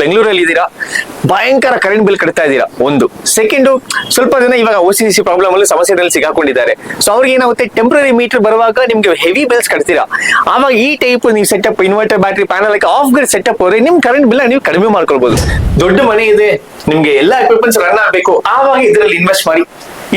ಬೆಂಗಳೂರಲ್ಲಿ ಇದ್ದೀರಾ? ಭಯಂಕರ ಕರೆಂಟ್ ಬಿಲ್ ಕಟ್ತಾ ಇದ್ದೀರಾ? ಒಂದು. ಸೆಕೆಂಡು ಸ್ವಲ್ಪ ಜನ ಇವಾಗ ಓ ಸಿ ಸಿ ಪ್ರಾಬ್ಲಮ್ ಅಲ್ಲಿ ಸಮಸ್ಯೆದಲ್ಲಿ ಸಿಗಾಕೊಂಡಿದ್ದಾರೆ. ಸೊ ಅವ್ರಿಗೆ ಏನಾಗುತ್ತೆ? ಟೆಂಪ್ರರಿ ಮೀಟರ್ ಬರುವಾಗ ನಿಮ್ಗೆ ಹೆವಿ ಬಿಲ್ಸ್ ಕಟ್ತೀರಾ? ಆವಾಗ ಈ ಟೈಪ್ ನೀವು setup inverter battery panel off grid setup ಹೋದ್ರೆ ನಿಮ್ ಕರೆಂಟ್ ಬಿಲ್ ನೀವು ಕಡಿಮೆ ಮಾಡ್ಕೊಳ್ಬಹುದು ದೊಡ್ಡ ಮನೆ ಇದೆ, ನಿಮ್ಗೆ ಎಲ್ಲ ಎಕ್ವಿಪ್ಮೆಂಟ್ಸ್ ರನ್ ಆಗಬೇಕು. ಆವಾಗ ಇದರಲ್ಲಿ ಇನ್ವೆಸ್ಟ್ ಮಾಡಿ.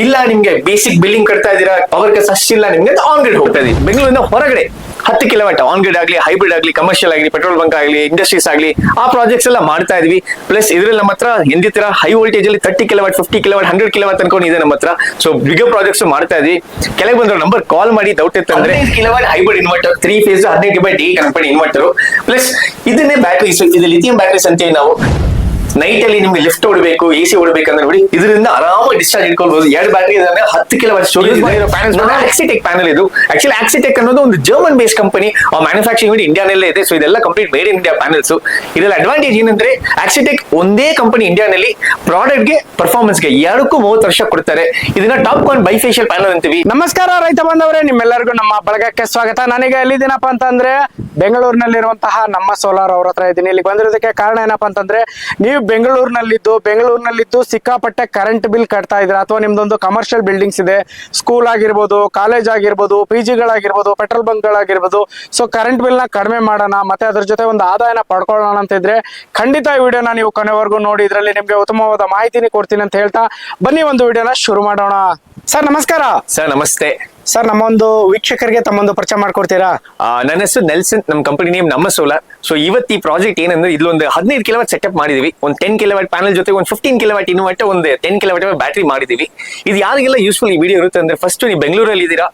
ಇಲ್ಲ, ನಿಮ್ಗೆ ಬೇಸಿಕ್ ಬಿಲ್ಲಿಂಗ್ ಕಟ್ತಾ ಇದೀರಾ ಪವರ್ ಕಸ್ ಅಷ್ಟಿಲ್ಲ, ನಿಮ್ಗೆ ಆನ್ ಗ್ರಿಡ್ ಹೋಗ್ತಾ ಇದೀವಿ ಬೆಂಗಳೂರಿಂದ ಹೊರಗಡೆ. ಹತ್ತು ಕಿಲೋಮೀಟರ್ ಆನ್ ಗ್ರಿಡ್ ಆಗಲಿ ಹೈಬ್ರಿಡ್ ಆಗಲಿ ಕಮರ್ಷಿಯಲ್ ಆಗಲಿ ಪೆಟ್ರೋಲ್ ಬಂಕ್ ಆಗಲಿ ಇಂಡಸ್ಟ್ರೀಸ್ ಆಗಲಿ, ಆ ಪ್ರಾಜೆಕ್ಟ್ಸ್ ಎಲ್ಲ ಮಾಡ್ತಾ ಇದ್ವಿ. ಪ್ಲಸ್ ಇದರಲ್ಲಿ ನಮ್ಮ ಹತ್ರ ಹಿಂದಿ ತರ ಹೈ ವೋಲ್ಟೇಜ್ ಅಲ್ಲಿ thirty kilowatt fifty kilowatt hundred kilowatt ಅನ್ಕೊಂಡು ಇದೆ ನಮ್ಮ ಹತ್ರ. ಸೊ ಬಿಗರ್ ಪ್ರಾಜೆಕ್ಟ್ಸ್ ಮಾಡ್ತಾ ಇದ್ವಿ. ಕೆಳಗೆ ಬಂದ್ರೆ ನಂಬರ್ ಕಾಲ್ ಮಾಡಿ ಡೌಟ್ ಇತ್ತಂದ್ರೆ kilowatt hybrid inverter three phase ಹದಿನೈದು by the company inverter plus ಇದನ್ನೇ ಬ್ಯಾಟ್ರೀಸ್ ಇದು ಲಿಥಿಯಂ ಬ್ಯಾಟ್ರೀಸ್ ಅಂತೀವಿ ನಾವು. ನೈಟ್ ಅಲ್ಲಿ ನಿಮ್ಗೆ ಲಿಫ್ಟ್ ಹೊಡಬೇಕು ಎ ಸಿ ಹೊಡಬೇಕಂದ್ರೆ ನೋಡಿ ಇದರಿಂದ ಆರಾಮಾಗಿ ಡಿಸ್ಚಾರ್ಜ್ ಇಟ್ಕೊಳ್ಬಹುದು ಎರಡು ಬ್ಯಾಟರಿ ಇದಾವೆ ಹತ್ತು ಕಿಲೋ ಆಕ್ಸಿಟೆಕ್ ಪ್ಯಾನಲ್ ಇದು. ಆಕ್ಚುಲಿ ಆಕ್ಸಿಟೆಕ್ ಅನ್ನೋದು ಒಂದು ಜರ್ಮನ್ ಬೇಸ್ ಕಂಪನಿ ಆ ಮ್ಯಾನುಫ್ಯಾಕ್ಚರಿಂಗ್ ಯೂನಿಟ್ ಇಂಡಿಯಾನಲ್ಲೇ ಇದೆ. ಸೊ ಇದೆಲ್ಲ complete made in India panels ಇದರಲ್ಲಿ ಅಡ್ವಾಂಟೇಜ್ ಏನಂದ್ರೆ ಆಕ್ಸಿಟೆಕ್ ಒಂದೇ ಕಂಪನಿ ಇಂಡಿಯಾನಲ್ಲಿ ಪ್ರಾಡಕ್ಟ್ಗೆ ಪರ್ಫಾರ್ಮೆನ್ಸ್ಗೆ ಎರಡಕ್ಕೂ ಮೂವತ್ತು ವರ್ಷ ಕೊಡ್ತಾರೆ. ಇದನ್ನ ಟಾಪ್ ಕಾನ್ ಬೈಫೇಶಿಯಲ್ ಪ್ಯಾನಲ್ ಅಂತೀವಿ. ನಮಸ್ಕಾರ ರೈತ ಬಂದವರೇ ನಿಮ್ಮೆಲ್ಲರಿಗೂ ನಮ್ಮ ಬಳಗಕ್ಕೆ ಸ್ವಾಗತ. ನನಗೆ ಎಲ್ಲಿದ್ದೀನಪ್ಪ ಅಂತಂದ್ರೆ ಬೆಂಗಳೂರಿನಲ್ಲಿರುವಂತಹ ನಮ್ಮ ಸೋಲಾರ್ ಅವ್ರ ಹತ್ರ ಇದ್ದೀನಿ. ಇಲ್ಲಿ ಬಂದಿರೋದಕ್ಕೆ ಕಾರಣ ಏನಪ್ಪಾ ಅಂತಂದ್ರೆ ನೀವು ಬೆಂಗಳೂರಿನಲ್ಲಿದ್ದು ಬೆಂಗಳೂರಿನಲ್ಲಿದ್ದು ಸಿಕ್ಕಾಪಟ್ಟೆ ಕರೆಂಟ್ ಬಿಲ್ ಕಟ್ತಾ ಇದ್ದೀರಾ ಅಥವಾ ನಿಮ್ದೊಂದು ಕಮರ್ಷಿಯಲ್ ಬಿಲ್ಡಿಂಗ್ಸ್ ಇದೆ ಸ್ಕೂಲ್ ಆಗಿರ್ಬೋದು ಕಾಲೇಜ್ ಆಗಿರ್ಬೋದು ಪಿ ಜಿಗಳಾಗಿರ್ಬೋದು ಪೆಟ್ರೋಲ್ ಬಂಕ್ಗಳಾಗಿರ್ಬೋದು ಸೊ ಕರೆಂಟ್ ಬಿಲ್ನ ಕಡಿಮೆ ಮಾಡೋಣ ಮತ್ತೆ ಅದ್ರ ಜೊತೆ ಒಂದು ಆದಾಯನ ಪಡ್ಕೊಳ್ಳೋಣ ಅಂತ ಇದ್ರೆ ಖಂಡಿತ ಈ ವಿಡಿಯೋನ ನೀವು ಕೊನೆವರೆಗೂ ನೋಡಿ ಇದರಲ್ಲಿ ನಿಮ್ಗೆ ಉತ್ತಮವಾದ ಮಾಹಿತಿನಿ ಕೊಡ್ತೀನಿ ಅಂತ ಹೇಳ್ತಾ ಬನ್ನಿ ಒಂದು ವಿಡಿಯೋನ ಶುರು ಮಾಡೋಣ. ಸರ್ ನಮಸ್ಕಾರ. ಸರ್ ನಮಸ್ತೆ. ಸರ್ ನಮ್ಮ ಒಂದು ವೀಕ್ಷಕರಿಗೆ ತಮ್ಮೊಂದು ಪರಿಚಯ ಮಾಡ್ಕೊಡ್ತೀರಾ? ನನ್ನ ಹೆಸರು ನೆಲ್ಸನ್ ನಮ್ಮ company name Namma Solar so ಇವತ್ತು ಈ ಪ್ರಾಜೆಕ್ಟ್ ಏನಂದ್ರೆ ಇಲ್ಲೊಂದು ಹದಿನೈದು ಕಿಲೋವಾಟ್ ಸೆಟಪ್ ಮಾಡಿದೀವಿ. ಒಂದು ಟೆನ್ ಕಿಲೋವಾಟ್ ಪ್ಯಾನಲ್ ಜೊತೆಗೆ ಒಂದು ಫಿಫ್ಟೀನ್ ಕಿಲೋವಾಟ್ ಇನ್ವರ್ಟರ್ ಒಂದು ಟೆನ್ ಕಿಲೋವಾಟ್ ಬ್ಯಾಟ್ರಿ ಮಾಡಿದೀವಿ. ಇದು ಯಾರಿಗೆಲ್ಲ ಯೂಸ್ಫುಲ್ ಈ ವಿಡಿಯೋ ಇರುತ್ತೆ ಅಂದ್ರೆ ಫಸ್ಟ್ ನೀವು ಬೆಂಗಳೂರಲ್ಲಿ ಇದ್ದೀರಾ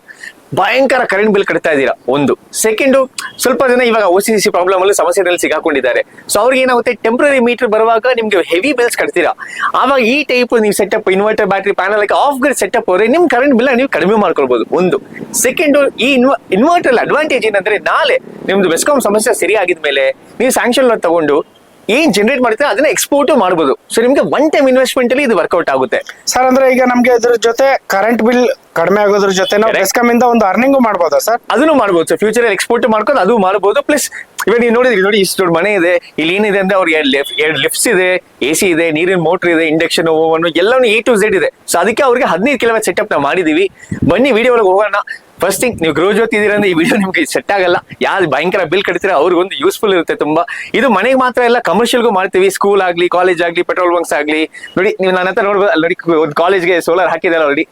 ಭಯಂಕರ ಕರೆಂಟ್ ಬಿಲ್ ಕಟ್ತಾ ಇದ್ದೀರಾ? ಒಂದು. ಸೆಕೆಂಡು ಸ್ವಲ್ಪ ಜನ ಇವಾಗ ಓ ಸಿ ಸಿ ಪ್ರಾಬ್ಲಮ್ ಅಲ್ಲಿ ಸಮಸ್ಯೆದಲ್ಲಿ ಸಿಗಾಕೊಂಡಿದ್ದಾರೆ ಸೊ ಅವ್ರಿಗೆ ಏನಾಗುತ್ತೆ? ಟೆಂಪ್ರರಿ ಮೀಟರ್ ಬರುವಾಗ ನಿಮ್ಗೆ ಹೆವಿ ಬಿಲ್ಸ್ ಕಟ್ತೀರಾ? ಆವಾಗ ಈ ಟೈಪ್ ನೀವು setup inverter battery panel off grid setup ಹೋದ್ರೆ ನಿಮ್ ಕರೆಂಟ್ ಬಿಲ್ ನೀವು ಕಡಿಮೆ ಮಾಡ್ಕೊಳ್ಬಹುದು ಒಂದು. ಸೆಕೆಂಡ್ ಈ ಇನ್ವ ಇನ್ವರ್ಟರ್ ಅಡ್ವಾಂಟೇಜ್ ಏನಂದ್ರೆ ನಾಳೆ ನಿಮ್ದು ಬೆಸ್ಕಾಂ ಸಮಸ್ಯೆ ಸರಿಯಾಗಿದ್ಮೇಲೆ ನೀವು ಸ್ಯಾಂಕ್ಷನ್ ತಗೊಂಡು ಏನ್ ಜನರೇಟ್ ಮಾಡ್ತೀರಾ ಅದನ್ನ ಎಕ್ಸ್ಪೋರ್ಟ್ ಮಾಡಬಹುದು ಸೊ ನಿಮ್ಗೆ ಒನ್ ಟೈಮ್ ಇನ್ವೆಸ್ಟ್ಮೆಂಟ್ ಅಲ್ಲಿ ಇದು ವರ್ಕೌಟ್ ಆಗುತ್ತೆ. ಸರ್ ಅಂದ್ರೆ ಈಗ ನಮ್ಗೆ ಇದ್ರ ಜೊತೆ ಕರೆಂಟ್ ಬಿಲ್ ಕಡಿಮೆ ಆಗೋದ್ರ ಜೊತೆ ನಾವು Correct. ಬೆಸ್ಕಾಂ ಇಂದ ಒಂದು ಅರ್ನಿಂಗು ಮಾಡ್ಬೋದಾ ಸರ್ ಅದನ್ನು ಮಾಡ್ಬೋದು ಸರ್ ಫ್ಯೂಚರ್ ಎಕ್ಸ್ಪೋರ್ಟ್ ಮಾಡ್ಕೊಂಡು ಅದು ಮಾಡ್ಬೋದು ಪ್ಲಸ್ ಇವಾಗ ನೀವು ನೋಡಿದ್ರಿ ನೋಡಿ ಇಷ್ಟು ದೊಡ್ಡ ಮನೆ ಇದೆ. ಇಲ್ಲಿ ಏನಿದೆ ಅಂದ್ರೆ ಅವ್ರಿಗೆ ಎರಡು ಲಿಫ್ಟ್ ಎರಡು ಲಿಫ್ಟ್ಸ್ ಇದೆ ಎ ಸಿ ಇದೆ ನೀರಿನ ಮೋಟರ್ ಇದೆ ಇಂಡಕ್ಷನ್ ಓವನ್ ಎಲ್ಲಾನು ಎ ಟು ಝೆಡ್ ಇದೆ. ಸೊ ಅದಕ್ಕೆ ಅವ್ರಿಗೆ ಹದಿನೈದು ಕಿಲೋಮೀಟರ್ ಸೆಟಪ್ ನಾವು ಮಾಡಿದೀವಿ. ಬನ್ನಿ ವಿಡಿಯೋ ಒಳಗೆ ಹೋಗೋಣ. ಫಸ್ಟ್ ಥಿಂಗ್ ನೀವು ಗ್ರೋ ಜೊತೆ ಇದೀರ ಅಂದ್ರೆ ಈ ವಿಡಿಯೋ ನಿಮ್ಗೆ ಸೆಟ್ ಆಗಲ್ಲ. ಯಾರು ಭಯಂಕರ ಬಿಲ್ ಕಟ್ತೀರಾ ಅವ್ರಿಗೊಂದು ಯೂಸ್ಫುಲ್ ಇರುತ್ತೆ ತುಂಬಾ. ಇದು ಮನೆಗೆ ಮಾತ್ರ ಎಲ್ಲ ಕಮರ್ಷಿಯಲ್ಗೂ ಮಾಡ್ತೀವಿ. ಸ್ಕೂಲ್ ಆಗಲಿ ಕಾಲೇಜ್ ಆಗಲಿ ಪೆಟ್ರೋಲ್ ಬಂಕ್ಸ್ ಆಗಲಿ. ನೋಡಿ ನೀವು ನನ್ನ ಹತ್ರ ನೋಡ್ಬೋದು ಅಲ್ಲಿ ನೋಡಿ ಒಂದು ಕಾಲೇಜ್ಗೆ ಸೋಲಾರ್ ಹಾಕಿದ್ದಾರೆ ಆಲ್ರೆಡಿ.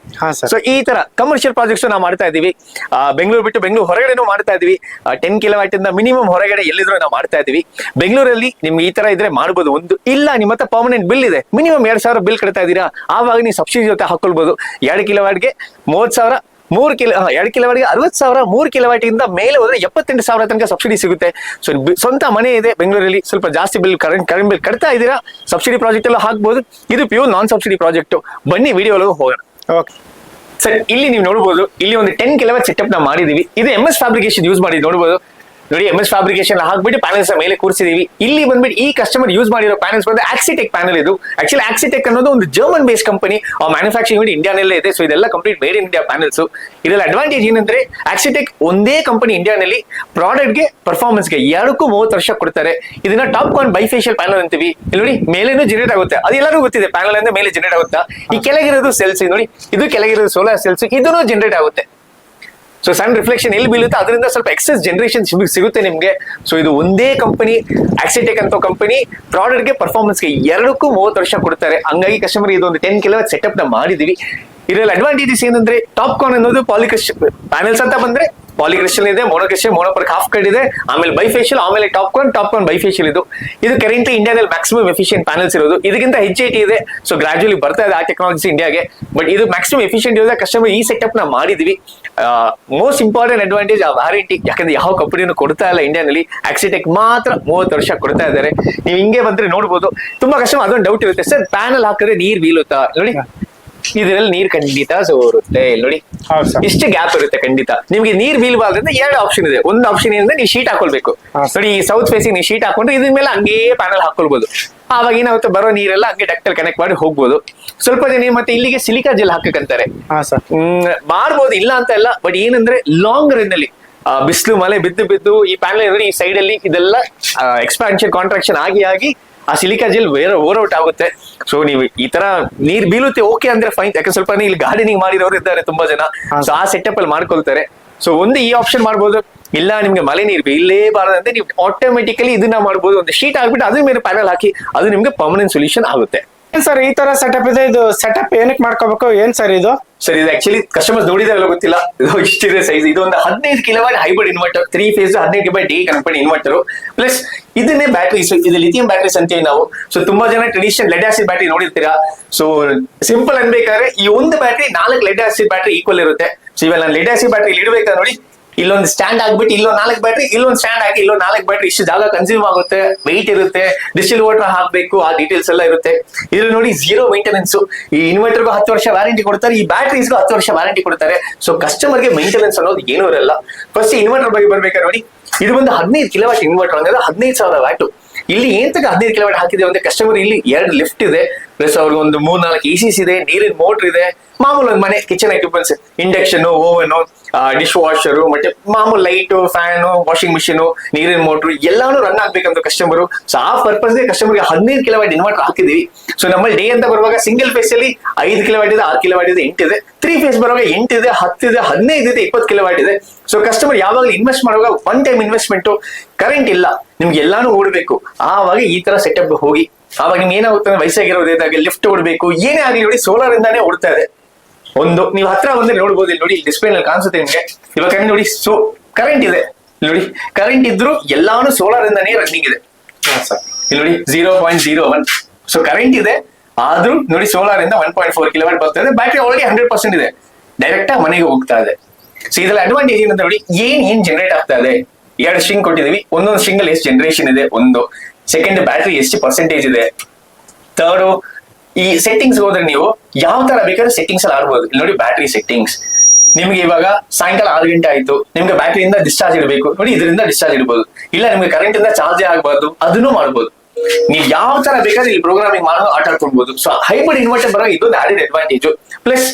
ಸೊ ಈ ತರ ಕಮರ್ಷಿಯಲ್ ಪ್ರಾಜೆಕ್ಟ್ಸ್ ನಾವು ಮಾಡ್ತಾ ಇದೀವಿ. ಬೆಂಗಳೂರು ಬಿಟ್ಟು ಬೆಂಗಳೂರು ಹೊರಗಡೆನೂ ಮಾಡ್ತಾ ಇದೀವಿ. ಟೆನ್ ಕಿಲೋ ಇಂದ ಮಿನಿಮಮ್ ಹೊರಗಡೆ ಎಲ್ಲಿದ್ರು ನಾವು ಮಾಡ್ತಾ ಇದೀವಿ. ಬೆಂಗಳೂರಲ್ಲಿ ನಿಮ್ಗೆ ಈ ತರ ಇದ್ರೆ ಮಾಡ್ಬೋದು. ಒಂದು ಇಲ್ಲ ನಿಮ್ಮ ಹತ್ರ ಪರ್ಮನೆಂಟ್ ಬಿಲ್ ಇದೆ. ಮಿನಿಮಮ್ ಎರಡ್ ಸಾವಿರ ಬಿಲ್ ಕಟ್ತಾ ಇದೀರಾ? ಆವಾಗ ನೀವು ಸಬ್ಸಿಡಿ ಜೊತೆ ಹಾಕೊಳ್ಬಹುದು ಎರಡು ಕಿಲೋವಾಟ್ಗೆ ಮೂವತ್ ಸಾವಿರ ಮೂರು ಕಿಲೋ ಎರಡು ಕಿಲೋವಾಟ್ಗೆ ಅರವತ್ತು ಸಾವಿರ ಮೂರು ಕಿಲೋವಾಟ್ ಇಂದ ಮೇಲೆ ಹೋದ್ರೆ ಎಪ್ಪತ್ತೆಂಟು ಸಾವಿರ ತನಕ ಸಬ್ಸಿಡಿ ಸಿಗುತ್ತೆ. ಸೊ ಸ್ವಂತ ಮನೆ ಇದೆ ಬೆಂಗಳೂರಲ್ಲಿ. ಸ್ವಲ್ಪ ಜಾಸ್ತಿ ಬಿಲ್ ಕರೆಂಟ್ ಕರೆಂಟ್ ಬಿಲ್ ಕಟ್ತಾ ಇದ್ದೀರಾ ಸಬ್ಸಿಡಿ ಪ್ರಾಜೆಕ್ಟ್ ಎಲ್ಲ ಹಾಕ್ಬೋದು. ಇದು ಪ್ಯೂರ್ ನಾನ್ ಸಬ್ಸಿಡಿ ಪ್ರಾಜೆಕ್ಟ್ ಬನ್ನಿ ವಿಡಿಯೋ ಒಳಗೆ ಹೋಗೋಣ. ಓಕೆ ಸರ್ ಇಲ್ಲಿ ನೀವು ನೋಡಬಹುದು ಇಲ್ಲಿ ಒಂದು ಟೆನ್ ಕಿಲೋವಾಟ್ ಸೆಟಪ್ ನಾವು ಮಾಡಿದೀವಿ. ಇದು ಎಂ ಎಸ್ ಫ್ಯಾಬ್ರಿಕೇಶನ್ ಯೂಸ್ ಮಾಡಿ ನೋಡಬಹುದು ನೋಡಿ ಎಂ ಎಸ್ ಫ್ಯಾಬ್ರಿಕೇಶನ್ ಹಾಕ್ಬಿಟ್ಟು ಪ್ಯಾನಲ್ಸ್ ಮೇಲೆ ಕೂರಿಸಿದೀವಿ. ಇಲ್ಲಿ ಬಂದ್ಬಿಟ್ಟು ಈ ಕಸ್ಟಮರ್ ಯೂಸ್ ಮಾಡಿರೋ ಪ್ಯಾನಲ್ಸ್ ಬಂದು ಆಕ್ಸಿಟೆಕ್ ಪ್ಯಾನಲ್ ಇದು. ಆಕ್ಚುಲಿ ಆಕ್ಸಿಟೆಕ್ ಅನ್ನೋದು ಒಂದು ಜರ್ಮನ್ ಬೇಸ್ ಕಂಪನಿ ಆ ಮ್ಯಾನುಫ್ಯಾಕ್ಚರಿಂಗ್ ಯೂನಿಟ್ ಇಂಡಿಯಾನಲ್ಲೇ ಇದೆ. ಸೊ ಇದೆಲ್ಲ complete made in India panels ಇದರಲ್ಲಿ ಅಡ್ವಾಂಟೇಜ್ ಏನಂದ್ರೆ ಆಕ್ಸಿಟೆಕ್ ಒಂದೇ ಕಂಪನಿ ಇಂಡಿಯಾನಲ್ಲಿ ಪ್ರಾಡಕ್ಟ್ಗೆ ಪರ್ಫಾರ್ಮೆನ್ಸ್ಗೆ ಎರಡಕ್ಕೂ ಮೂವತ್ತು ವರ್ಷ ಕೊಡ್ತಾರೆ. ಇದನ್ನ ಟಾಪ್ ಕಾನ್ ಬೈಫೇಶಿಯಲ್ ಪ್ಯಾನಲ್ ಅಂತೀವಿ. ಇಲ್ಲಿ ನೋಡಿ, ಮೇಲೇನು ಜನರೇಟ್ ಆಗುತ್ತೆ. ಅದೆಲ್ಲರೂ ಗೊತ್ತಿದೆ. ಪ್ಯಾನಲ್ ಅಂದ್ರೆ ಮೇಲೆ ಜನರೇಟ್ ಆಗುತ್ತಾ? ಈ ಕೆಳಗಿರೋದು ಸೆಲ್ಸ್ ನೋಡಿ. ಇದು ಕೆಳಗಿರೋದು ಸೋಲಾರ್ ಸೆಲ್ಸ್ ಇದನ್ನು ಜನರೇಟ್ ಆಗುತ್ತೆ. ಸೊ ಸನ್ ರಿಫ್ಲೆಕ್ಷನ್ ಎಲ್ಲಿ ಬೀಳುತ್ತೆ ಅದರಿಂದ ಸ್ವಲ್ಪ ಎಕ್ಸೆಸ್ ಜನರೇಷನ್ ಸಿಗುತ್ತೆ ನಿಮಗೆ. ಸೊ ಇದು ಒಂದೇ ಕಂಪನಿ ಆಕ್ಸಿಟೆಕ್ ಅಂತ ಕಂಪನಿ ಪ್ರಾಡಕ್ಟ್ಗೆ ಪರ್ಫಾರ್ಮೆನ್ಸ್ಗೆ ಎರಡಕ್ಕೂ ಮೂವತ್ತು ವರ್ಷ ಕೊಡ್ತಾರೆ. ಹಂಗಾಗಿ ಕಸ್ಟಮರ್ ಇದೊಂದು ಟೆನ್ ಕಿಲೋ ಸೆಟಪ್ನ ಮಾಡಿದೀವಿ. ಇದರಲ್ಲಿ ಅಡ್ವಾಂಟೇಜಸ್ ಏನಂದ್ರೆ ಟಾಪ್ ಕಾನ್ ಅನ್ನೋದು ಪಾಲಿಕಶ್ ಪ್ಯಾನಲ್ಸ್ ಅಂತ ಬಂದ್ರೆ ಪಾಲಿಕ್ರಿಸ್ಟಲ್ ಇದೆ ಮೋನೋಕ್ರಿಸ್ಟಲ್ ಮೋನೋಪರ್ಕ್ ಹಾಫ್ ಕಟ್ ಇದೆ, ಆಮೇಲೆ ಬೈಫೇಷಿಯಲ್ ಆಮೇಲೆ ಟಾಪ್ ಕಾನ್ ಟಾಪ್ ಕಾನ್ ಬೈಫೇಷಿಯಲ್ ಇದು. ಇದು ಕರೆಂಟ್ಲಿ ಇಂಡಿಯಾದಲ್ಲಿ ಮ್ಯಾಕ್ಸಿಮಮ್ ಎಫಿಷಿಯಂಟ್ ಪ್ಯಾನಲ್ಸ್ ಇರೋದು. ಇದಕ್ಕಿಂತ ಟಿ ಇದೆ. ಸೊ ಗ್ರಾಜುಲಿ ಬರ್ತಾ ಇದೆ ಆ ಟೆಕ್ನಾಲಜಿ ಇಂಡಿಯಾಗೆ ಬಟ್ ಇದು ಮ್ಯಾಕ್ಸಿಮಮ್ ಎಫಿಷಿಯಂಟ್ ಇರೋದ ಕಸ್ಟಮರ್ ಈ ಸೆಟಪ್ನ ಮಾಡಿದೀವಿ. ಮೋಸ್ಟ್ ಇಂಪಾರ್ಟೆಂಟ್ ಅಡ್ವಾಂಟೇಜ್ ಆ ವ್ಯಾರಂಟಿ ಯಾಕಂದ್ರೆ ಯಾವ ಕಂಪನಿನೂ ಕೊಡ್ತಾ ಇಲ್ಲ ಇಂಡಿಯಾನಲ್ಲಿ ಆಕ್ಸಿಟೆಕ್ ಮಾತ್ರ ಮೂವತ್ತು ವರ್ಷ ಕೊಡ್ತಾ ಇದ್ದಾರೆ. ನೀವು ಹಿಂಗೆ ಬಂದ್ರೆ ನೋಡ್ಬೋದು. ತುಂಬಾ ಕಷ್ಟ, ಅದೊಂದು ಡೌಟ್ ಇರುತ್ತೆ. ಸರ್ ಪ್ಯಾನಲ್ ಹಾಕಿದ್ರೆ ನೀರ್ ಬೀಳುತ್ತಾ? ನೋಡಿ ಇದರಲ್ಲಿ ನೀರ್ ಖಂಡಿತ ಸೋರುತ್ತೆ. ಇಲ್ಲಿ ನೋಡಿ. ಹೌದು ಸರ್. ಇಷ್ಟು ಗ್ಯಾಪ್ ಇರುತ್ತೆ ಖಂಡಿತ. ನಿಮ್ಗೆ ನೀರ್ ಬೀಳ್ಬಾರ್ದಂದ್ರೆ ಎರಡು ಆಪ್ಷನ್ ಇದೆ. ಒಂದು ಆಪ್ಷನ್ ಏನಂದ್ರೆ ನೀವು ಶೀಟ್ ಹಾಕೊಳ್ಬೇಕು. ನೋಡಿ ಈ ಸೌತ್ ಫೇಸಿಂಗ್ ನೀವು ಶೀಟ್ ಹಾಕೊಂಡು ಇದ್ರ ಮೇಲೆ ಹಂಗೇ ಪ್ಯಾನಲ್ ಹಾಕೊಳ್ಬಹುದು ಅವಾಗ ಏನಾಗುತ್ತೆ ಬರೋ ನೀರೆಲ್ಲ ಹಂಗೆ ಡಕ್ಟಲ್ ಕನೆಕ್ಟ್ ಮಾಡಿ ಹೋಗ್ಬೋದು. ಸ್ವಲ್ಪ ದಿನ ಮತ್ತೆ ಇಲ್ಲಿಗೆ ಸಿಲಿಕಾ ಜೆಲ್ ಹಾಕಕ್ಕಂತಾರೆ ಹ್ಮ್, ಮಾಡ್ಬೋದು ಇಲ್ಲ ಅಂತ ಇಲ್ಲ ಬಟ್ ಏನಂದ್ರೆ ಲಾಂಗ್ ರನ್ ಅಲ್ಲಿ ಬಿಸಿಲು ಮಳೆ ಬಿದ್ದು ಬಿದ್ದು ಈ ಪ್ಯಾನಲ್ ಈ ಸೈಡ್ ಅಲ್ಲಿ ಇದೆಲ್ಲ ಎಕ್ಸ್ಪಾನ್ಷನ್ ಕಾಂಟ್ರಾಕ್ಷನ್ ಆಗಿ ಆಗಿ ಆ ಸಿಲಿಕಾ ಜೆಲ್ ಬೇರೆ ಓವರ್ ಔಟ್ ಆಗುತ್ತೆ. ಸೊ ನೀವು ಈ ತರ ನೀರ್ ಬೀಳುತ್ತೆ ಓಕೆ ಅಂದ್ರೆ ಫೈನ್ ಯಾಕಂದ್ರೆ ಸ್ವಲ್ಪ ಇಲ್ಲಿ ಗಾರ್ಡನಿಂಗ್ ಮಾಡಿರೋರು ಇದ್ದಾರೆ ತುಂಬಾ ಜನ. ಸೊ ಆ ಸೆಟಪ್ ಅಲ್ಲಿ ಮಾಡ್ಕೊಳ್ತಾರೆ. ಸೊ ಒಂದು ಈ ಆಪ್ಷನ್ ಮಾಡ್ಬೋದು. ಇಲ್ಲ ನಿಮ್ಗೆ ಮಳೆ ನೀರು ಬಾರದಂತೆ ನೀವು ಆಟೋಮೆಟಿಕಲಿ ಇದನ್ನ ಮಾಡ್ಬೋದು. ಒಂದು ಶೀಟ್ ಆಗ್ಬಿಟ್ಟು ಅದ್ರ ಮೇಲೆ ಪ್ಯಾನಲ್ ಹಾಕಿ ಅದು ನಿಮ್ಗೆ ಪರ್ಮನೆಂಟ್ ಸೊಲ್ಯೂಷನ್ ಆಗುತ್ತೆ. ಸರ್ ಈ ತರ ಸೆಟಪ್ ಇದೆ? ಇದು ಸೆಟಪ್ ಏನಕ್ಕೆ ಮಾಡ್ಕೋಬೇಕು? ಏನ್ ಸರ್ ಇದು? ಸರ್, ಇದು ಆಕ್ಚುಲಿ ಕಸ್ಟಮರ್ಸ್ ನೋಡಿದಾಗಲ್ಲ ಗೊತ್ತಿಲ್ಲ. ಇದು ಇಷ್ಟಿದೆ ಸೈಜ್ ಇದು ಒಂದು ಹದಿನೈದು kilowatt hybrid inverter three phase ಹದಿನೈದು kilowatt D connect inverter plus ಇದನ್ನೇ ಬ್ಯಾಟ್ರಿ ಇದು ಲಿಥಿಯಂ ಬ್ಯಾಟ್ರೀಸ್ ಅಂತೀವಿ ನಾವು. ಸೊ ತುಂಬಾ ಜನ ಟ್ರೆಡಿಷನಲ್ ಲೆಡ್ ಆಸಿಡ್ ಬ್ಯಾಟ್ರಿ ನೋಡಿರ್ತೀರಾ? ಸೊ ಸಿಂಪಲ್ ಅನ್ಬೇಕಾದ್ರೆ ಈ ಒಂದು ಬ್ಯಾಟ್ರಿ ನಾಲ್ಕು ಲೆಡ್ ಆಸಿಡ್ ಬ್ಯಾಟ್ರಿ ಈಕ್ವಲ್ ಇರುತ್ತೆ. ಸೊ ನಾನು ಲೆಡ್ ಆಸಿಡ್ ಬ್ಯಾಟ್ರಿ ಇಡಬೇಕಾದ್ರೆ ನೋಡಿ ಇಲ್ಲೊಂದು ಸ್ಟ್ಯಾಂಡ್ ಆಗ್ಬಿಟ್ಟು ಇಲ್ಲೊಂದು ನಾಲ್ಕು ಬ್ಯಾಟ್ರಿ ಇಲ್ಲೊಂದು ಸ್ಟ್ಯಾಂಡ್ ಹಾಕಿ ಇಲ್ಲೊಂದು ನಾಲ್ಕು ಬ್ಯಾಟ್ರಿ ಇಷ್ಟು ಜಾಗ ಕನ್ಸ್ಯೂಮ್ ಆಗುತ್ತೆ ವೆಯ್ಟ್ ಇರುತ್ತೆ ಡಿಸ್ಟಿಲ್ ವಾಟರ್ ಹಾಕ್ಬೇಕು, ಆ ಡೀಟೇಲ್ಸ್ ಎಲ್ಲ ಇರುತ್ತೆ. ಇದ್ರಲ್ಲಿ ನೋಡಿ ಜೀರೋ ಮೇಂಟೆನೆನ್ಸ್ ಈ ಇನ್ವರ್ಟರ್ಗೂ ಹತ್ತು ವರ್ಷ ವ್ಯಾರಂಟಿ ಕೊಡ್ತಾರೆ, ಈ ಬ್ಯಾಟ್ರೀಸ್ಗೂ ಹತ್ತು ವರ್ಷ ವ್ಯಾರಂಟಿ ಕೊಡ್ತಾರೆ. ಸೊ ಕಸ್ಟಮರ್ಗೆ ಮೇಂಟೆನೆನ್ಸ್ ಅನ್ನೋದು ಏನೂ ಇರಲ್ಲ. ಫಸ್ಟ್ ಇನ್ವರ್ಟರ್ ಬಗ್ಗೆ ಬರ್ಬೇಕಾದ್ರೆ ನೋಡಿ, ಇದು ಒಂದು ಹದಿನೈದು ಕಿಲೋವಾಟ್ ಇನ್ವರ್ಟರ್ ಅಂದ್ರೆ ಹದಿನೈದು ಸಾವಿರ ವ್ಯಾಟು ಇಲ್ಲಿ ತಗ ಹದಿನೈದು ಕಿಲೋಮೀಟರ್ ಹಾಕಿದೆ ಅಂದ್ರೆ ಕಸ್ಟಮರ್ ಇಲ್ಲಿ ಎರಡು ಲಿಫ್ಟ್ ಇದೆ. ಪ್ಲಸ್ ಅವ್ರಿಗೆ ಒಂದು ಮೂರ್ ನಾಲ್ಕು ಇಸಿಸ್ ಇದೆ, ನೀರಿನ ಮೋಟರ್ ಇದೆ. ಮಾಮೂಲು ಒಂದು ಮನೆ kitchen equipments induction oven dish washer ಮತ್ತೆ ಮಾಮೂಲು ಲೈಟ್ ಫ್ಯಾನ್ ವಾಷಿಂಗ್ ಮಿಷಿನ್ ನೀರಿನ ಮೋಟ್ರು ಎಲ್ಲಾನು ರನ್ ಆಗ್ಬೇಕಂತ ಕಸ್ಟಮರ್ ಸೊ ಆ ಪರ್ಪಸ್ ಕಸ್ಟಮರ್ಗೆ ಹದಿನೈದು ಕಿಲೋವಾಟ್ ಇನ್ವರ್ಟರ್ ಹಾಕಿದೀವಿ ಸೊ ನಮ್ಮಲ್ಲಿ ಡೇ ಅಂತ ಬರುವಾಗ ಸಿಂಗಲ್ ಫೇಸ್ ಅಲ್ಲಿ ಐದು ಕಿಲೋವಾಟ್ ಇದೆ, ಆರು ಕಿಲೋವಾಟ್ ಇದೆ ಎಂಟಿದೆ ತ್ರೀ ಫೇಸ್ ಬರುವಾಗ ಎಂಟಿದೆ ಹತ್ತಿದೆ ಹದಿನೈದು ಇದೆ, ಇಪ್ಪತ್ತು ಕಿಲೋವಾಟ್ ಇದೆ. ಸೊ ಕಸ್ಟಮರ್ ಯಾವಾಗಲೂ ಇನ್ವೆಸ್ಟ್ ಮಾಡುವಾಗ ಒನ್ ಟೈಮ್ ಇನ್ವೆಸ್ಟ್ಮೆಂಟ್ ಕರೆಂಟ್ ಇಲ್ಲ. ನಿಮ್ಗೆ ಎಲ್ಲಾನು ಓಡಬೇಕು. ಆವಾಗ ಈ ತರ ಸೆಟಪ್ ಹೋಗಿ. ಆವಾಗ ನಿಮ್ಗೆ ಏನಾಗುತ್ತೆ ಅಂದ್ರೆ ವಯಸ್ಸಾಗಿರೋದಾಗಿ ಲಿಫ್ಟ್ ಓಡಬೇಕು. ಏನೇ ಆಗಲಿ ನೋಡಿ ಸೋಲಾರ್ ಇಂದಾನೇ ಓಡ್ತಾ ಇದೆ. ಒಂದು ನೀವು ಹತ್ರ ಬಂದ್ರೆ ನೋಡ್ಬೋದು ಇಲ್ಲಿ ನೋಡಿ ಡಿಸ್ಪ್ಲೇ ನಲ್ಲಿ ಕಾಣಿಸುತ್ತೆ ನಿಮ್ಗೆ. ಇವಾಗ ಕರೆಂಟ್ ನೋಡಿ ಸೊ ಕರೆಂಟ್ ಇದೆ. ನೋಡಿ ಕರೆಂಟ್ ಇದ್ರು ಎಲ್ಲಾನು ಸೋಲಾರ್ ಇಂದಾನೇ ರನ್ನಿಂಗ್ ಇದೆ. ಇಲ್ಲಿ ನೋಡಿ zero point zero one so current ಇದೆ. ಆದ್ರೂ ನೋಡಿ ಸೋಲಾರ್ ಇಂದ ಒನ್ ಪಾಯಿಂಟ್ ಫೋರ್ ಕಿಲೋಮೀಟರ್ ಬರ್ತದೆ ಬ್ಯಾಟ್ರಿ ಒಳಗೆ ಹಂಡ್ರೆಡ್ ಪರ್ಸೆಂಟ್ ಇದೆ. ಡೈರೆಕ್ಟ್ ಆಗಿ ಮನೆಗೆ ಹೋಗ್ತಾ ಇದೆ. ಸೊ ಇದ್ರಲ್ಲಿ ಅಡ್ವಾಂಟೇಜ್ ಏನಂತ ನೋಡಿ ಏನ್ ಏನ್ ಜನರೇಟ್ ಆಗ್ತಾ ಇದೆ? ಎರಡು ಸ್ಟ್ರಿಂಗ್ ಕೊಟ್ಟಿದೀವಿ ಒಂದೊಂದು ಸ್ಟ್ರಿಂಗ್ ಅಲ್ಲಿ ಎಷ್ಟು ಜನರೇಷನ್ ಇದೆ? ಒಂದು. ಸೆಕೆಂಡ್ ಬ್ಯಾಟ್ರಿ ಎಷ್ಟು ಪರ್ಸೆಂಟೇಜ್ ಇದೆ? ಥರ್ಡ್ ಈ ಸೆಟ್ಟಿಂಗ್ಸ್ ಹೋದ್ರೆ ನೀವು ಯಾವ ತರ ಬೇಕಾದ್ರೆ ಸೆಟ್ಟಿಂಗ್ಸ್ ಅಲ್ಲಿ ಆಡ್ಬೋದು ನೋಡಿ ಬ್ಯಾಟ್ರಿ ಸೆಟ್ಟಿಂಗ್ಸ್ ನಿಮ್ಗೆ ಇವಾಗ ಸಾಯಂಕಾಲ ಆರು ಗಂಟೆ ಆಯ್ತು. ನಿಮ್ಗೆ ಬ್ಯಾಟ್ರಿಯಿಂದ ಡಿಸ್ಚಾರ್ಜ್ ಇಡಬೇಕು. ನೋಡಿ ಇದರಿಂದ ಡಿಸ್ಚಾರ್ಜ್ ಇಡಬಹುದು ಇಲ್ಲ ನಿಮ್ಗೆ ಕರೆಂಟ್ ಇಂದ ಚಾರ್ಜ್ ಆಗಬಾರ್ದು. ಅದನ್ನು ಮಾಡ್ಬೋದು. ನೀವು ಯಾವ ತರ ಬೇಕಾದ್ರೆ ಇಲ್ಲಿ ಪ್ರೋಗ್ರಾಮಿಂಗ್ ಮಾಡೋದು ಆಟ ಆಡ್ಕೊಳ್ಬಹುದು ಸೊ ಹೈಬ್ರಿಡ್ ಇನ್ವರ್ಟರ್ ಬರೋ ಇದೊಂದು ಆಡಿಡ್ ಅಡ್ವಾಂಟೇಜ್ ಪ್ಲಸ್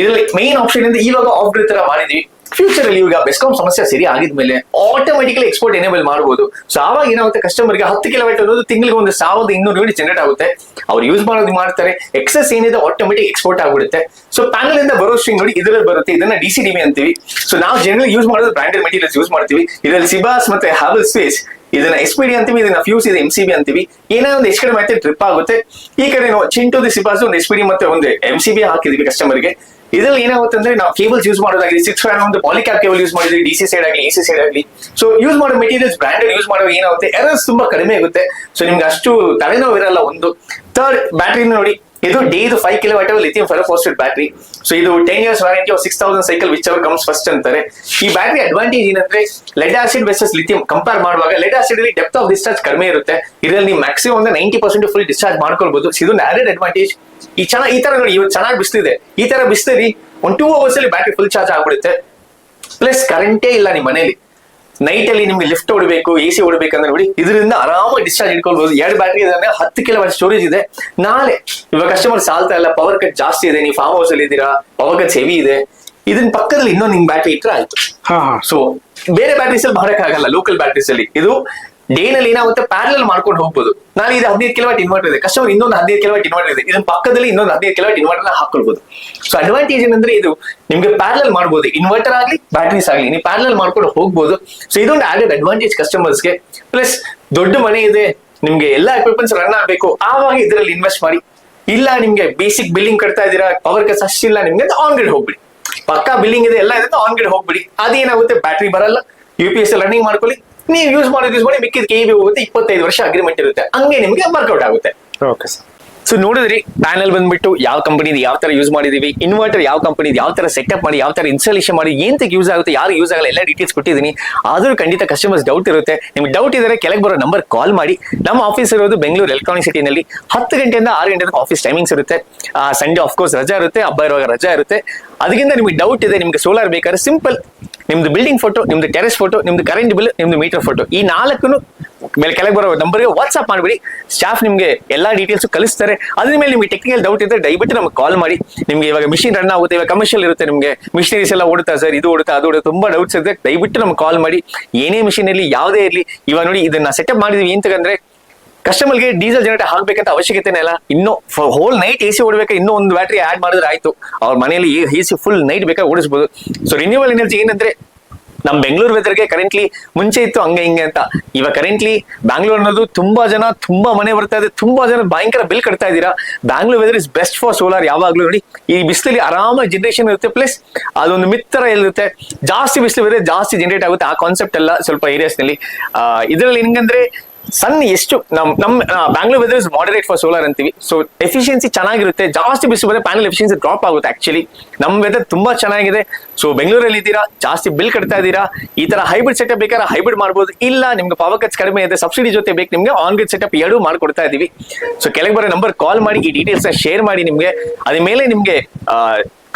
ಇದರಲ್ಲಿ ಮೇನ್ ಆಪ್ಷನ್ ಇಂದ ಇವಾಗ ಆಫ್ ಗ್ರಿಡ್ ತರ ಮಾಡಿದ್ವಿ. ಫ್ಯೂಚರ್ ಅಲ್ಲಿ ಇವಾಗ ಬೆಸ್ಕಾಂ ಸಮಸ್ಯೆ ಸರಿ ಆಗಿದ್ಮೇಲೆ ಆಟೋಮೆಟಿಕಲಿ ಎಕ್ಸ್ಪೋರ್ಟ್ ಎನೇಬಲ್ ಮಾಡಬಹುದು ಸೊ ಆವಾಗ ಏನಾಗುತ್ತೆ ಕಸ್ಟಮರ್ಗೆ ಹತ್ತು ಕಿಲೋಮೀಟರ್ ಅನ್ನೋದು ತಿಂಗಳಿಗೆ ಒಂದು ಸಾವಿರದ ಇನ್ನೂರು ಯೂನಿಟ್ ಜನರೇಟ್ ಆಗುತ್ತೆ. ಅವ್ರು ಯೂಸ್ ಮಾಡೋದು ಮಾಡ್ತಾರೆ. ಎಕ್ಸಸ್ ಏನಿದೆ ಆಟೋಮೆಟಿಕ್ ಎಕ್ಸ್ಪೋರ್ಟ್ ಆಗ್ಬಿಡುತ್ತೆ. ಸೊ ಪ್ಯಾನಲ್ ಇಂದ ಬರೋ ಸ್ಟ್ರಿಂಗ್ ನೋಡಿ ಇದರಲ್ಲಿ ಬರುತ್ತೆ. ಇದನ್ನ ಡಿ ಸಿ ಡಿಮಿ ಅಂತೀವಿ. ಸೊ ನಾವು ಜನರಲ್ ಯೂಸ್ ಮಾಡೋದು ಬ್ರಾಂಡೆಡ್ ಮೆಟೀರಿಯಲ್ಸ್ ಯೂಸ್ ಮಾಡ್ತೀವಿ. ಇದರಲ್ಲಿ ಸಿಬಾಸ್ ಮತ್ತೆ ಹಾವಲ್ ಸ್ಪೇಸ್ ಇದನ್ನ ಎಸ್ ಅಂತೀವಿ, ಇದನ್ನ ಫ್ಯೂಸ್ ಇದೆ ಎಂ ಸಿ ಬಿ ಅಂತೀವಿ. ಏನೋ ಒಂದು ಎಷ್ಟು ಮತ್ತೆ ಟ್ರಿಪ್ ಆಗುತ್ತೆ. ಈ ಕಡೆ ಚಿಂಟು ದಿ ಸಿಬಾಸ್ ಒಂದು ಎಸ್ ಮತ್ತೆ ಒಂದು ಎಂ ಸಿ ಬಿ ಹಾಕಿದೀವಿ ಕಸ್ಟಮರ್ಗೆ ಇದ್ರಲ್ಲಿ ಏನಾಗುತ್ತೆ ಅಂದ್ರೆ ನಾವು ಕೇಬಲ್ಸ್ ಯೂಸ್ ಮಾಡೋದಾಗಲಿ ಸಿಕ್ಸ್ ಫ್ಯಾನ್ ಒಂದು ಪಾಲಿಕ್ಯಾಪ್ ಕೇಬಲ್ ಯೂಸ್ ಮಾಡಿದ್ರೆ ಡಿ ಸಿ ಸೈಡ್ ಆಗಲಿ ಎ ಸಿ ಸೈಡ್ ಆಗಲಿ. ಸೊ ಯೂಸ್ ಮಾಡೋ ಮೆಟೀರಿಯಲ್ಸ್ ಬ್ರಾಂಡೆಡ್ ಯೂಸ್ ಮಾಡುವಾಗ ಏನಾಗುತ್ತೆ? ಎರರ್ಸ್ ತುಂಬಾ ಕಡಿಮೆ ಆಗುತ್ತೆ. ಸೊ ನಿಮ್ಗೆ ಅಷ್ಟು ತಲೆನೋವು ಇರಲ್ಲ ಒಂದು. ಥರ್ಡ್ ಬ್ಯಾಟ್ರಿ ನೋಡಿ, ಇದು ಡೇ ಇದು five kilo watt lithium ferrophosphate battery so ಇದು ten years warranty six thousand cycle whichever comes first ಅಂತಾರೆ. ಈ ಬ್ಯಾಟ್ರಿ ಅಡ್ವಾಂಟೇಜ್ ಏನಂದ್ರೆ lead acid versus lithium compare ಮಾಡುವಾಗ ಲೆಡ್ ಆಸಿಡ್ ಅಲ್ಲಿ ಡೆಪ್ತ್ ಆಫ್ ಡಿಸ್ಚಾರ್ಜ್ ಕಡಿಮೆ ಇರುತ್ತೆ. ಇದರಲ್ಲಿ ನೀವು ಮ್ಯಾಕ್ಸಿಮಮ್ ಒಂದು ನೈಂಟಿ ಪರ್ಸೆಂಟ್ ಫುಲ್ ಡಿಸ್ಚಾರ್ಜ್ ಮಾಡ್ಕೊಳ್ಬಹುದು ಇದು ಆಡೆಡ್ ಅಡ್ವಾಂಟೇಜ್ ಈ ಚೆನ್ನಾಗಿ ಈ ತರ ನೋಡಿ ಇವತ್ತು ಚೆನ್ನಾಗಿ ಬಿಸ್ತಿದೆ. ಈ ತರ ಬಿಸ್ತೀರಿ ಒನ್ ಟೂ ಅವರ್ಸ್ ಅಲ್ಲಿ ಬ್ಯಾಟ್ರಿ ಫುಲ್ ಚಾರ್ಜ್ ಆಗ್ಬಿಡುತ್ತೆ. ಪ್ಲಸ್ ಕರೆಂಟೇ ಇಲ್ಲ ನಿಮ್ಮ ಮನೇಲಿ. ನೈಟ್ ಅಲ್ಲಿ ನಿಮ್ಗೆ ಲಿಫ್ಟ್ ಹೊಡಬೇಕು ಎ ಸಿ ಹೊಡಬೇಕಂದ್ರೆ ನೋಡಿ ಇದರಿಂದ ಆರಾಮಾಗಿ ಡಿಸ್ಚಾರ್ಜ್ ಇಟ್ಕೊಳ್ಬಹುದು ಎರಡು ಬ್ಯಾಟ್ರಿ ಇದೆ ಹತ್ತು ಕಿಲೋ ಸ್ಟೋರೇಜ್ ಇದೆ. ನಾಳೆ ಇವಾಗ ಕಸ್ಟಮರ್ ಸಾಲ್ತಾ ಇಲ್ಲ ಪವರ್ ಕಟ್ ಜಾಸ್ತಿ ಇದೆ ನೀವು ಫಾರ್ಮ್ ಹೌಸ್ ಅಲ್ಲಿ ಇದ್ದೀರಾ ಪವರ್ ಕಟ್ ಹೆವಿ ಇದೆ. ಇದನ್ನ ಪಕ್ಕದಲ್ಲಿ ಇನ್ನೊಂದು ನಿಮ್ ಬ್ಯಾಟ್ರಿ ಇಟ್ಟರೆ ಆಯ್ತು. ಹಾ ಹಾ. ಸೊ ಬೇರೆ ಬ್ಯಾಟ್ರೀಸ್ ಅಲ್ಲಿ ಮಾಡಕ್ಕಾಗಲ್ಲ ಲೋಕಲ್ ಬ್ಯಾಟ್ರೀಸ್ ಅಲ್ಲಿ. ಇದು ಡೇ ನಲ್ಲಿ ಏನಾಗುತ್ತೆ ಪ್ಯಾರಲ್ ಮಾಡ್ಕೊಂಡು ಹೋಗ್ಬೋದು. ನಾನು ಇದು ಹದಿನೈದು ಕಿಲೋವಾಟ್ ಇನ್ವರ್ಟರ್ ಇದೆ. ಕಸ್ಟಮರ್ ಇನ್ನೊಂದು ಹದಿನೈದು ಕಿಲೋವಾಟ್ ಇನ್ವರ್ಟರ್ ಇದೆ. ಇದನ್ನ ಪಕ್ಕದಲ್ಲಿ ಇನ್ನೊಂದು ಹದಿನೈದು ಕಿಲೋವಾಟ್ ಇನ್ವರ್ಟರ್ ಹಾಕೊಳ್ಬಹುದು ಸೊ ಅಡ್ವಾಂಟೇಜ್ ಏನಂದ್ರೆ ಇದು ನಿಮ್ಗೆ ಪ್ಯಾರಲ್ ಮಾಡ್ಬೋದು. ಇನ್ವರ್ಟರ್ ಆಗಲಿ ಬ್ಯಾಟ್ರೀಸ್ ಆಗಲಿ. ನೀವು ಪ್ಯಾರಲ್ ಮಾಡ್ಕೊಂಡು ಹೋಗ್ಬೋದು. ಸೊ ಇದೊಂದು ಆಡೆಡ್ ಅಡ್ವಾಂಟೇಜ್ ಕಸ್ಟಮರ್ಸ್ಗೆ ಪ್ಲಸ್ ದೊಡ್ಡ ಮನೆ ಇದೆ. ನಿಮ್ಗೆ ಎಲ್ಲಾ ಎಕ್ವಿಪ್ಮೆಂಟ್ಸ್ ರನ್ ಆಗಬೇಕು. ಆವಾಗ ಇದರಲ್ಲಿ ಇನ್ವೆಸ್ಟ್ ಮಾಡಿ. ಇಲ್ಲ ನಿಮ್ಗೆ ಬೇಸಿಕ್ ಬಿಲ್ಲಿಂಗ್ ಕಟ್ತಾ ಇದೀರಾ ಪವರ್ ಕಸ್ ಅಷ್ಟಿಲ್ಲ ನಿಮ್ಗೆ ಆನ್ ಗ್ರಿಡ್ ಹೋಗ್ಬಿಡಿ. ಪಕ್ಕಾ ಬಿಲ್ಲಿಂಗ್ ಇದೆ, ಎಲ್ಲ ಇದೆ ಆನ್ ಗ್ರಿಡ್ ಹೋಗ್ಬಿಡಿ. ಅದೇನಾಗುತ್ತೆ? ಬ್ಯಾಟ್ರಿ ಬರಲ್ಲ. ಯು ಪಿ ಎಸ್ ರನ್ನಿಂಗ್ ಮಾಡ್ಕೊಳ್ಳಿ. ನೀವು ಯೂಸ್ ಮಾಡೋದು ಯೂಸ್ ಮಾಡಿ ಮಿಕ್ಕಿದ ಕೆ ಹೋಗುತ್ತೆ, ಇಪ್ಪತ್ತೈದು ವರ್ಷ ಅಗ್ರಿಮೆಂಟ್ ಇರುತ್ತೆ. ಹಂಗೆ ನಿಮಗೆ ವರ್ಕೌಟ್ ಆಗುತ್ತೆ. ಓಕೆ ಸರ್ ಸೊ ನೋಡಿದ್ರಿ ಪ್ಯಾನಲ್ ಬಂದ್ಬಿಟ್ಟು ಯಾವ ಕಂಪನಿದು ಯಾವ ತರ ಯೂಸ್ ಮಾಡಿದೀವಿ ಇನ್ವರ್ಟರ್ ಯಾವ ಕಂಪನಿದು ಯಾವ ತರ ಸೆಟಪ್ ಮಾಡಿ, ಯಾವ ತರ ಇನ್ಸ್ಟಾಲೇಷನ್ ಮಾಡಿ ಏಂತಕ್ಕೆ ಯೂಸ್ ಆಗುತ್ತೆ ಯಾರು ಯೂಸ್ ಆಗಲ್ಲ, ಎಲ್ಲ ಡೀಟೇಲ್ಸ್ ಕೊಟ್ಟಿದ್ದೀನಿ. ಆದರೂ ಖಂಡಿತ ಕಸ್ಟಮರ್ಸ್ ಡೌಟ್ ಇರುತ್ತೆ. ನಿಮ್ಗೆ ಡೌಟ್ ಇದ್ರೆ ಕೆಳಗೆ ಬರೋ ನಂಬರ್ ಕಾಲ್ ಮಾಡಿ. ನಮ್ಮ ಆಫೀಸ್ ಇರೋದು ಬೆಂಗಳೂರು ಎಲೆಕ್ಟ್ರಾನಿಕ್ ಸಿಟಿನಲ್ಲಿ ಹತ್ತು ಗಂಟೆಯಿಂದ ಆರು ಗಂಟೆ ಆಫೀಸ್ ಟೈಮಿಂಗ್ಸ್ ಇರುತ್ತೆ. ಸಂಡೇ ಆಫ್ಕೋರ್ಸ್ ರಜಾ ಇರುತ್ತೆ. ಹಬ್ಬ ಇರುವಾಗ ರಜಾ ಇರುತ್ತೆ. ಅದಕ್ಕಿಂತ ನಿಮಗೆ ಡೌಟ್ ಇದೆ, ನಿಮಗೆ ಸೋಲಾರ್ ಬೇಕಾದ್ರೆ ಸಿಂಪಲ್ ನಿಮ್ದು ಬಿಲ್ಡಿಂಗ್ ಫೋಟೋ ನಿಮ್ದು ಟೆರೆಸ್ ಫೋಟೋ ನಿಮ್ದು ಕರೆಂಟ್ ಬಿಲ್ ನಿಮ್ದು ಮೀಟರ್ ಫೋಟೋ ಈ ನಾಲ್ಕು ಮೇಲೆ ಕೆಳಗೆ ಬರೋ ನಂಬರ್ಗೆ ವಾಟ್ಸ್ಆಪ್ ಮಾಡಿಬಿಡಿ. ಸ್ಟಾಫ್ ನಿಮಗೆ ಎಲ್ಲ ಡೀಟೇಲ್ಸ್ ಕಲಿಸ್ತಾರೆ ಅದ್ರ ಮೇಲೆ ನಿಮಗೆ ಟೆಕ್ನಿಕಲ್ ಡೌಟ್ ಇದ್ದರೆ ದಯವಿಟ್ಟು ನಮಗೆ ಕಾಲ್ ಮಾಡಿ. ನಿಮಗೆ ಇವಾಗ ಮಿಷಿನ್ ರನ್ ಆಗುತ್ತೆ, ಇವಾಗ ಕಮರ್ಷಿಯಲ್ ಇರುತ್ತೆ ನಿಮಗೆ. ಮಿಷಿನರೀಸ್ ಎಲ್ಲ ಓಡುತ್ತಾ ಸರ್ ಇದು ಓಡುತ್ತಾ, ಅದು ಓಡುತ್ತೆ ತುಂಬಾ ಡೌಟ್ಸ್ ಇರುತ್ತೆ ದಯವಿಟ್ಟು ನಮಗೆ ಕಾಲ್ ಮಾಡಿ. ಏನೇ ಮಿಷಿನ್ ಇರಲಿ, ಯಾವುದೇ ಇರಲಿ, ಇವಾಗ ನೋಡಿ ಇದನ್ನು ಸೆಟಪ್ ಮಾಡಿದೀವಿ ಅಂತಂದ್ರೆ ಕಸ್ಟಮರ್ಗೆ ಡೀಸೆಲ್ ಜನರೇಟರ್ ಹಾಕ್ಬೇಕಂತ ಅವಶ್ಯಕತೆನೇ ಇಲ್ಲ. ಇನ್ನು ಹೋಲ್ ನೈಟ್ ಎ ಸಿ ಓಡಬೇಕು, ಇನ್ನೂ ಒಂದು ಬ್ಯಾಟ್ರಿ ಆಡ್ ಮಾಡಿದ್ರೆ ಆಯ್ತು. ಅವ್ರ ಮನೆಯಲ್ಲಿ ಎ ಸಿ ಫುಲ್ ನೈಟ್ ಬೇಕಾದ್ರೆ ಓಡಿಸಬಹುದು ಸೊ ರಿನ್ಯೂವಲ್ ಎನರ್ಜಿ ಏನಂದ್ರೆ ನಮ್ ಬೆಂಗಳೂರು ವೆದರ್ಗೆ ಕರೆಂಟ್ಲಿ ಮುಂಚೆ ಇತ್ತು ಹಂಗೆ ಹಿಂಗೆ ಅಂತ. ಇವಾಗ ಕರೆಂಟ್ಲಿ ಬ್ಯಾಂಗ್ಳೂರ್ ಅನ್ನೋದು ತುಂಬಾ ಜನ, ತುಂಬಾ ಮನೆ ಬರ್ತಾ ಇದೆ, ತುಂಬಾ ಜನ ಭಯಂಕರ ಬಿಲ್ ಕಟ್ತಾ ಇದ್ದೀರಾ. Bangalore weather is best for solar ಯಾವಾಗ್ಲೂ ನೋಡಿ. ಈ ಬಿಸಿಲಲ್ಲಿ ಆರಾಮಾಗಿ ಜನರೇಷನ್ ಇರುತ್ತೆ ಪ್ಲಸ್ ಅದೊಂದು ಮಿತ್ತರ ಇರುತ್ತೆ. ಜಾಸ್ತಿ ಬಿಸಿಲು ಬಿದ್ರೆ ಜಾಸ್ತಿ ಜನರೇಟ್ ಆಗುತ್ತೆ. ಆ ಕಾನ್ಸೆಪ್ಟ್ ಎಲ್ಲ ಸ್ವಲ್ಪ ಏರಿಯಾಸ್ನಲ್ಲಿ. ಇದರಲ್ಲಿ ಹೆಂಗಂದ್ರೆ ಸನ್ ಎಷ್ಟು ನಮ್ ನಮ್ Bangalore weather is moderate for solar ಅಂತೀವಿ. ಸೊ ಎಫಿಷಿಯನ್ಸಿ ಚೆನ್ನಾಗಿರುತ್ತೆ. ಜಾಸ್ತಿ ಬಿಸಿ ಬಂದ್ರೆ ಪ್ಯಾನಲ್ ಎಫಿಷಿಯನ್ಸಿ ಡ್ರಾಪ್ ಆಗುತ್ತೆ ಆಕ್ಚುಲಿ ನಮ್ ವೆದರ್ ತುಂಬಾ ಚೆನ್ನಾಗಿದೆ. ಸೊ ಬೆಂಗಳೂರಲ್ಲಿ ಇದ್ದೀರಾ? ಜಾಸ್ತಿ ಬಿಲ್ ಕಟ್ತಾ ಇದ್ದೀರಾ? ಈ ತರ ಹೈಬ್ರಿಡ್ ಸೆಟಪ್ ಬೇಕಾದ್ರೆ ಹೈಬ್ರಿಡ್ ಮಾಡ್ಬೋದು. ಇಲ್ಲ, ನಿಮ್ಗೆ ಪವರ್ ಕಡಿಮೆ ಇದೆ ಸಬ್ಸಿಡಿ ಜೊತೆ ಬೇಕು. ನಿಮ್ಗೆ ಆನ್ ಗ್ರಿಡ್ ಸೆಟಪ್ ಎರಡು ಮಾಡ್ಕೊಡ್ತಾ ಇದೀವಿ ಸೊ ಕೆಳಗೆ ಬರೋ ನಂಬರ್ ಕಾಲ್ ಮಾಡಿ, ಈ ಡೀಟೇಲ್ಸ್ ಶೇರ್ ಮಾಡಿ ನಿಮ್ಗೆ. ಅದ್ರ ಮೇಲೆ ನಿಮ್ಗೆ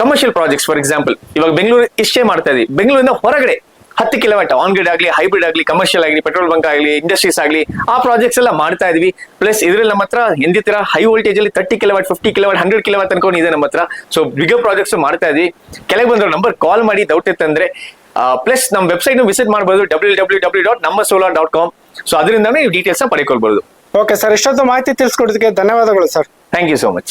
ಕಮರ್ಷಿಯಲ್ ಪ್ರಾಜೆಕ್ಟ್ಸ್ ಫಾರ್ ಎಕ್ಸಾಂಪಲ್ ಇವಾಗ ಬೆಂಗಳೂರು ಇಷ್ಟೇ ಮಾಡ್ತಾ ಇದೀವಿ ಬೆಂಗಳೂರಿಂದ ಹೊರಗಡೆ ಹತ್ತು ಕಿಲೋಮೀಟರ್ ಆನ್ ಗ್ರಿಡ್ ಆಗಲಿ ಹೈಬ್ರಿಡ್ ಆಗಲಿ ಕಮರ್ಷಿಯಲ್ ಆಗಲಿ ಪೆಟ್ರೋಲ್ ಬಂಕ್ ಆಗಲಿ ಇಂಡಸ್ಟ್ರೀಸ್ ಆಗಲಿ ಆ ಪ್ರಾಜೆಕ್ಟ್ಸ್ ಎಲ್ಲ ಮಾಡ್ತಾ ಇದೀವಿ. ಪ್ಲಸ್ ಇದರಲ್ಲಿ ನಮ್ಮ ಹತ್ರ ಹಿಂದಿತರ ಹೈ ವೋಲ್ಟೇಜ್ ಅಲ್ಲಿ thirty kilowatt fifty kilowatt hundred kilowatt ಅನ್ಕೊಂಡು ಇದೆ ನಮ್ಮ ಹತ್ರ. ಸೊ ಬಿಗರ್ ಪ್ರಾಜೆಕ್ಟ್ಸ್ ಮಾಡ್ತಾ ಇದೀವಿ. ಕೆಳಗೆ ಬಂದ್ರೆ ನಂಬರ್ ಕಾಲ್ ಮಾಡಿ ಡೌಟ್ ಇತ್ತಂದ್ರೆ ಪ್ಲಸ್ ನಮ್ಮ ವೆಬ್ಸೈಟ್ ವಿಸಿಟ್ ಮಾಡಬಹುದು ಡಬ್ಲ್ಯೂ ಡಬ್ಲ್ಯೂ ಡಬ್ಲ್ಯೂ ಡಾಟ್ ನಮ್ಮ ಸೋಲಾರ್ ಡಾಟ್ ಕಾಮ್ ಸೊ ಅದರಿಂದಾನೇ ನೀವು ಡೀಟೇಲ್ಸ್ ಪಡ್ಕೊಳ್ಬಹುದು ಓಕೆ ಸರ್ ಇಷ್ಟೊಂದು ಮಾಹಿತಿ ತಿಳಿಸ್ಕೊಡೋದಕ್ಕೆ ಧನ್ಯವಾದಗಳು sir thank you so much